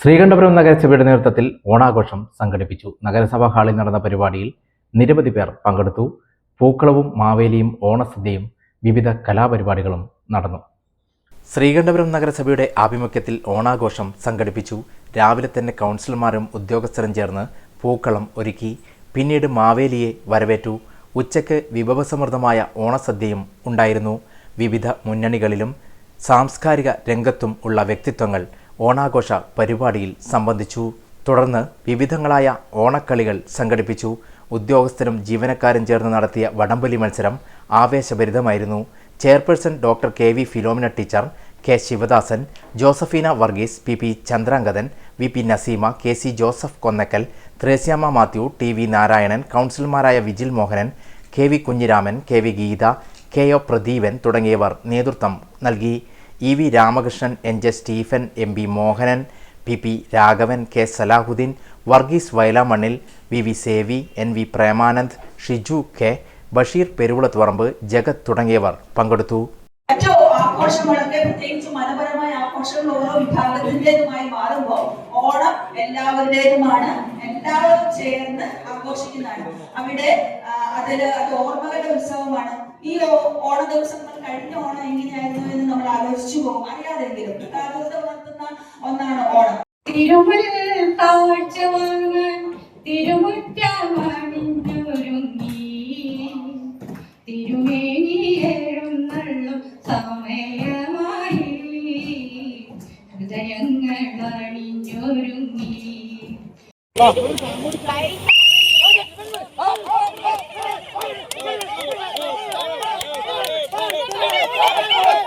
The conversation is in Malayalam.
ശ്രീകണ്ഠപുരം നഗരസഭയുടെ നേതൃത്വത്തിൽ ഓണാഘോഷം സംഘടിപ്പിച്ചു. നഗരസഭാ ഹാളിൽ നടന്ന പരിപാടിയിൽ നിരവധി പേർ പങ്കെടുത്തു. പൂക്കളവും മാവേലിയും ഓണസദ്യയും വിവിധ കലാപരിപാടികളും നടന്നു. ശ്രീകണ്ഠപുരം നഗരസഭയുടെ ആഭിമുഖ്യത്തിൽ ഓണാഘോഷം സംഘടിപ്പിച്ചു. രാവിലെ തന്നെ കൗൺസിലർമാരും ഉദ്യോഗസ്ഥരും ചേർന്ന് പൂക്കളം ഒരുക്കി. പിന്നീട് മാവേലിയെ വരവേറ്റു. ഉച്ചയ്ക്ക് വിഭവസമൃദ്ധമായ ഓണസദ്യയും ഉണ്ടായിരുന്നു. വിവിധ മുന്നണികളിലും സാംസ്കാരിക രംഗത്തും ഉള്ള വ്യക്തിത്വങ്ങൾ ഓണാഘോഷ പരിപാടിയിൽ സംബന്ധിച്ചു. തുടർന്ന് വിവിധങ്ങളായ ഓണക്കളികൾ സംഘടിപ്പിച്ചു. ഉദ്യോഗസ്ഥരും ജീവനക്കാരും ചേർന്ന് നടത്തിയ വടംവലി മത്സരം ആവേശഭരിതമായിരുന്നു. Chairperson doctor K. V. Philomina teacher K. Sivadasan Josephina Varghese P. P. Chandrangathan V. P. Naseema K. C. Joseph Konnakkal Thresiamma Mathew T. V. Narayanan കൗൺസിലർമാരായ Vijil Mohanan K. V. Kunhiraman K. V. Geetha K. O. Pradeepan തുടങ്ങിയവർ നേതൃത്വം നൽകി. E V Ramakrishnan N J Stephen M P Mohanan P P Raghavan K Salahuddin Varghese Vayalamannil V V Savy N V Premanand Shiju K Basheer Peruvulathuparambu Jagath തുടങ്ങിയവർ പങ്കെടുത്തു. മറ്റു ആഘോഷങ്ങളൊക്കെ പ്രത്യേകിച്ച് മനപരമായ ആഘോഷങ്ങൾ ഓരോ വിഭാഗത്തിന്റെതുമായി മാറുമ്പോൾ ഓണം എല്ലാവരുടേതുമാണ്. എല്ലാവരും ചേർന്ന് ആഘോഷിക്കുന്നതാണ്. അവിടെ അതിൽ അത് ഓർമ്മകളുടെ ഉത്സവമാണ്. ഈ ഓണ ദിവസങ്ങൾ കഴിഞ്ഞ ഓണം എങ്ങനെയായിരുന്നു എന്ന് നമ്മൾ വിഷുവോ അറിയാതെങ്കിലും ദിവസം നടത്തുന്ന ഒന്നാണ് ഓണം തിരുമൽ കാഴ്ച വാങ്ങാൻ തിരുമുറ്റമണിഞ്ഞൊരുങ്ങി തിരുമേനിയേഴുന്നള്ളും സമയമായി ഹൃദയങ്ങൾ അണിഞ്ഞൊരുങ്ങി Oh,